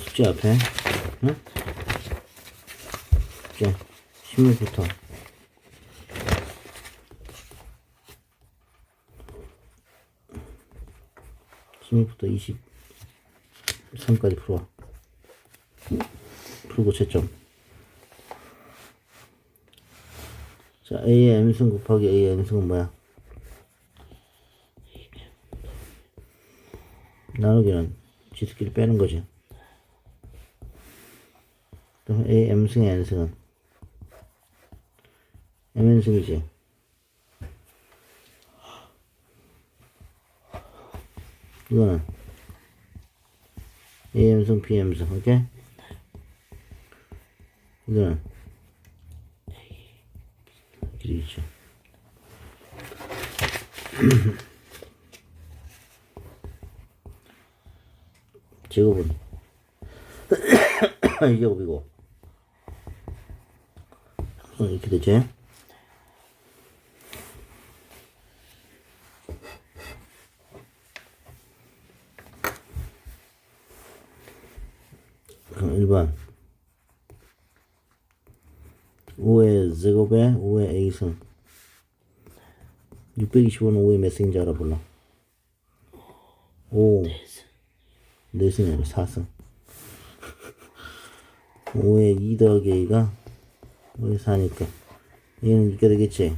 숙제 앞에, 응? 숙제, 16부터. 십육부터 23까지 풀어. 풀고 채점. 자, A의 M승 곱하기 A의 N승은 뭐야? 나누기는 지수끼리 빼는 거지. 그럼 A, M승의 N승은? MN승이지. 이거는 A, M승, B, M승, 오케이? 이거는 길이 있죠. 제곱은 이 제곱이고 어, 이렇게 되지? 그럼 1번. 5의 제곱에 5의 A승. 625는 5의 몇 승인지 알아볼라. 5 4승이 아니고 4승. 5의 2 더하기 A가 5의 4니까. 얘는 이렇게 되겠지?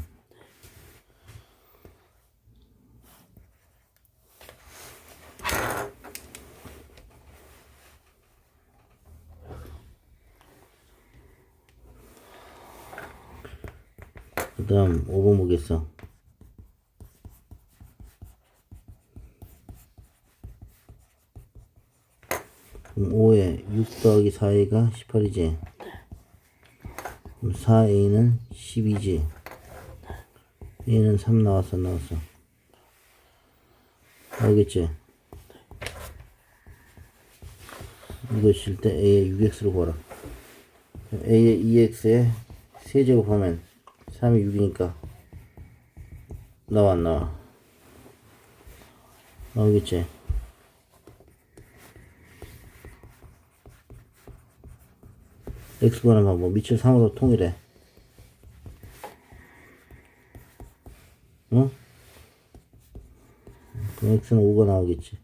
그 다음 5번 보겠어. 그럼 5에 6 더하기 4a가 18이지? 그럼 4a는 12지. A는 3 나왔어 안 나왔어. 알겠지? 실때 a의 6x로 보라. A의 2x에 세제곱하면 3이 6이니까 나와 안 나와? 나오겠지 x번의 방법 밑을 3으로 통일해 응? 그럼 x는 5가 나오겠지